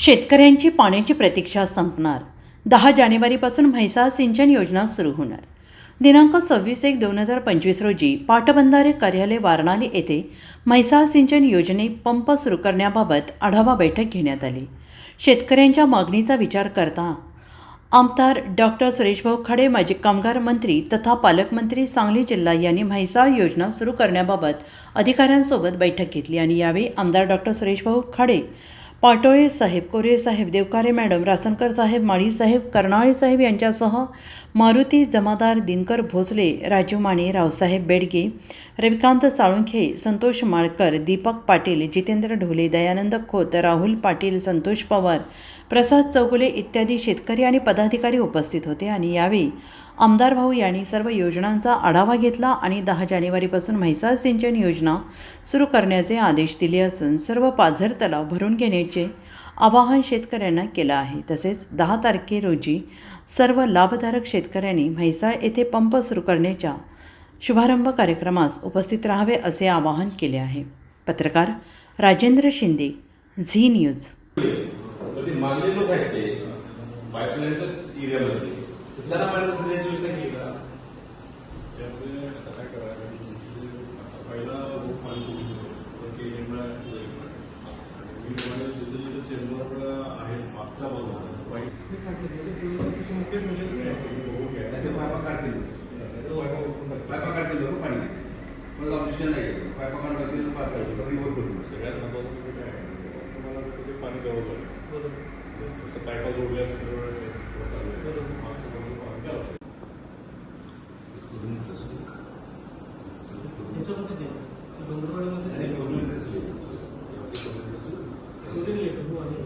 शेतकऱ्यांची पाण्याची प्रतीक्षा संपणार. दहा जानेवारीपासून म्हैसाळ सिंचन योजना सुरू होणार. दिनांक सव्वीस एक दोन हजार पंचवीस रोजी पाटबंधारे कार्यालय वारणाली येथे म्हैसाळ सिंचन योजने पंप सुरू करण्याबाबत आढावा बैठक घेण्यात आली. शेतकऱ्यांच्या मागणीचा विचार करता आमदार डॉक्टर सुरेशभाऊ खाडे माजी कामगार मंत्री तथा पालकमंत्री सांगली जिल्हा यांनी म्हैसाळ योजना सुरू करण्याबाबत अधिकाऱ्यांसोबत बैठक घेतली आणि यावेळी आमदार डॉक्टर सुरेशभाऊ खाडे पाटोळे साहेब कोरे साहेब देवकारे मॅडम रासनकर साहेब माळी साहेब कर्नाळे साहेब यांच्यासह मारुती जमादार दिनकर भोसले राजू माने रावसाहेब बेडगे रविकांत साळुंखे संतोष माळकर दीपक पाटील जितेंद्र ढोले दयानंद खोत राहुल पाटील संतोष पवार प्रसाद चौगुले इत्यादी शेतकरी आणि पदाधिकारी उपस्थित होते आणि यावेळी आमदार भाऊ यांनी सर्व योजनांचा आढावा घेतला आणि दहा जानेवारीपासून म्हैसाळ सिंचन योजना सुरू करण्याचे आदेश दिले असून सर्व पाझर तलाव भरून घेण्याचे आवाहन शेतकऱ्यांना केलं आहे. तसेच दहा तारखे रोजी सर्व लाभधारक शेतकऱ्यांनी म्हैसाळ येथे पंप सुरू करण्याच्या शुभारंभ कार्यक्रमास उपस्थित राहावे असे आवाहन केले आहे. पत्रकार राजेंद्र शिंदे झी न्यूज. लोक आहेत ते. पाईपलाईनच्याच एरियामध्ये त्यांना पाणी द्यायची व्यवस्था केली का त्यामुळे आता काय करायचं आता पहिला बुक पाणी मी तुम्हाला जिथं जिथं चेंबर आहे मागचा बाजू वाईट मुख्य म्हणजे पायपा काढतील पायपा काढतील बरोबर पाणी पण ऑप्शन नाही. पायपा काढतील पायपा रिव्हर करून सगळ्यात महत्वाचं म्हणजे काय आहे? तुम्हाला ते पाणी द्यावं लागेल पायपा जोडल्या सरळ चालू आहे. मागच्या बाजूला पाणी द्यावं लागेल. त्याच्यामध्येच आहे डोंगरवाडीमध्ये आणि government कसं आहे? दोन्ही लेटर हो आणि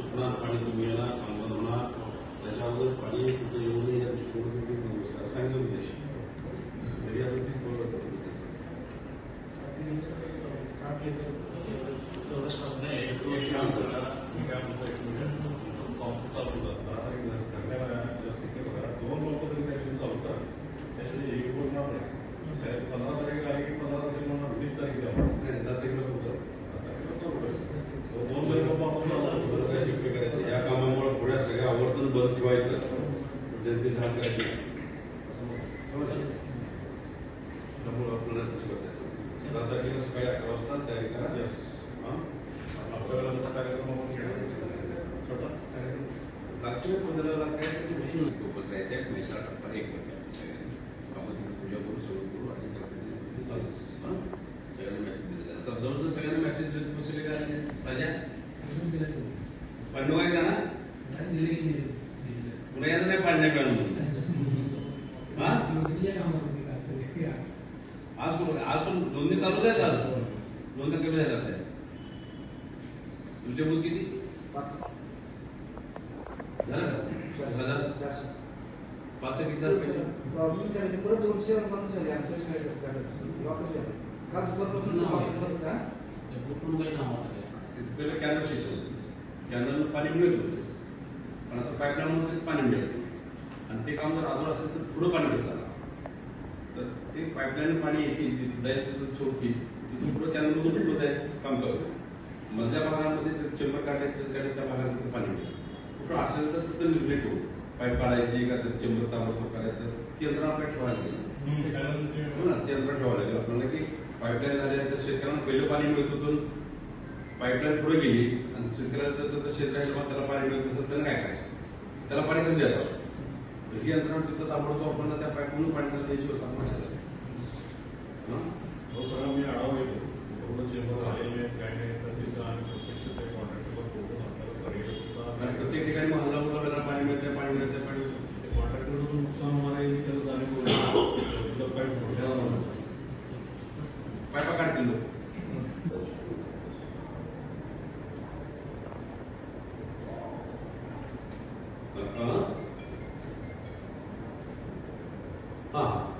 सुटणार पाणी तुम्ही येणार कामगार होणार त्याच्या अगोदर पाणी तिथे येऊ नये या दृष्टीने सांगितलं उद्देश तरी आता ते लेटर नाही, एक दिवस काम करा. मी काय म्हणतो, एक मिनिट. पंप चालू होता. दहा तारखेला टाकलेला आहे. जास्त किती बघा. दोन पंप तरी त्या दिवशी चालू होतात. त्याच्यात एक बोलणार नाही. त्या पंधरा तारखेला आली की पंधरा तारखेला म्हणणार वीस तारखेला म्हणणार. नाही दहा तारखेला तुमचं दहा तारखेला चालू करायचं. तो दोन जरी पंप आपण चालू बरं करू. काय शिकवे करायचं या कामामुळे पुढ्या सगळ्या आवर्तन बंद ठेवायचं जनतेच्या हात करायची त्यामुळे आपल्याला तसं करता येतं दहा तारखेला सकाळी अकरा वाजता तयारी करा Yes. हां आपल्या वेळेला जसा कार्यक्रम आपण. छोटा. लागतोय पंधरा लाख काय ते उशीर नसतो पत्रायचा एक मैसा टप्पा एक आपण तिथे पूजा करू सगळं करू आणि हां सगळ्यांना मेसेज दिले जातात आता जवळजवळ सगळ्यांना मेसेज दिले तुम्ही सगळे काय आले? राजा पाणी काय का ना पुन्हा याचं नाही नाही मिळालं हा आज कुठं आज पण दोन्ही चालू आहेत आज. दोन तारखेला जायला आपल्या. तुमचे बूथ किती? झालं? का हजार पाच किती झालं पैसे? तिथे कॅनल शेत होतं. कॅनल पाणी मिळत होतं. पण आता पाईपलाईन मध्ये पाणी मिळत आणि ते काम जर अजून असेल तर पुढं पाणी कसं तर ते पाईपलाईन पाणी येतील तिथे जाईल तिथं सोडतील. तिथून पुढं कॅनल मधून पुढं जाईल काम चालू. मधल्या भागामध्ये ते चेंबर काढले ते काढले त्या भागात तिथं पाणी मिळेल. कुठं असेल तर तिथं निर्णय करू. पाईप काढायची का ते चेंबर ताबडतोब करायचं ती यंत्रणा आपल्याला ठेवायला लागेल. हो ना ते यंत्र ठेवावं लागेल. आपल्याला की पाईपलाईन झाल्या तर शेतकऱ्यांना पहिलं पाणी मिळत होतं. पाईपलाईन पुढे गेली आणि शेतकऱ्याचं जर शेत राहिलं मग त्याला पाणी मिळत असेल त्याला काय करायचं? त्याला पाणी कसं द्यायचं? तर ही यंत्रणा तिथं ताबडतोब आपल्याला त्या पाईपमधून पाणी द्यायची व्यवस्था आपण? तो सगळा मी आढावा घेतो. पूर्ण चेंबर आलेले आहेत काय नाही तर तिथं आणि प्रत्यक्ष ते कॉन्ट्रॅक्टरला बोलून आपल्याला पर्याय आणि प्रत्येक ठिकाणी महाला मुलाला पाणी मिळते पाणी मिळते पाणी मिळते ते कॉन्ट्रॅक्टरचं नुकसान होणार आहे त्याला करून तिथं काय मोठ्या पाईपा काढतील लोक हं? हा.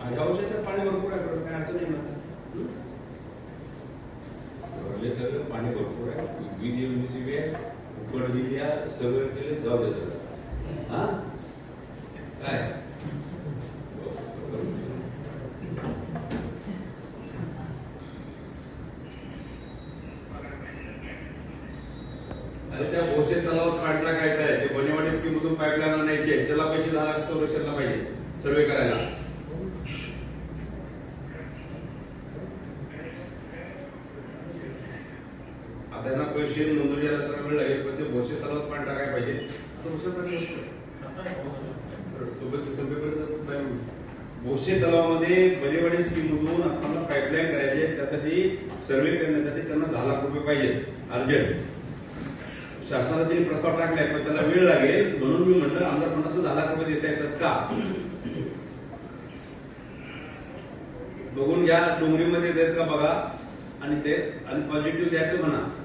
आणि औषध तर पाणी भरपूर आहे काय अडचण नाही म्हणतात भरले सगळं पाणी भरपूर आहे. वीज निर्मिती आहे उकड दिली सगळं केलं जाऊ दे सगळं. हा? काय? अरे त्या भोसे तलावात पाणी टाकायचं आहे. ते बनेवाडी स्कीम मधून पाईपलाईन आणायची आहे. त्याला पैसे दहा लाख संरक्षणला पाहिजे. सर्वे करायला. आता यांना पैसे नोंदणी यायला जरा वेळ लागेल पण ते भोसे तलावात पाणी टाकायला पाहिजे. आता भोसे पाणी तोपर्यंत संपेपर्यंत पाणी- भोसे तलावामध्ये बनेवाडी स्कीम मधून आपल्याला पाईपलाईन करायची त्यासाठी सर्वे करण्यासाठी त्यांना दहा लाख रुपये पाहिजे. अर्जंट शासनाला त्यांनी प्रस्ताव टाकलाय पण त्याला वेळ लागेल. म्हणून मी म्हटलं आमदार म्हणतात दहा लाख रुपये देता येतात का? बघून घ्या डोंगरीमध्ये देत का बघा. आणि ते आणि पॉझिटिव्ह द्यायचं म्हणा.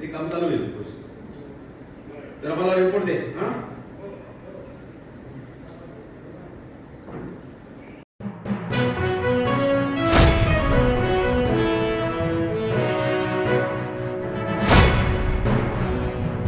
ते काम चालू होईल तर मला रिपोर्ट दे हा?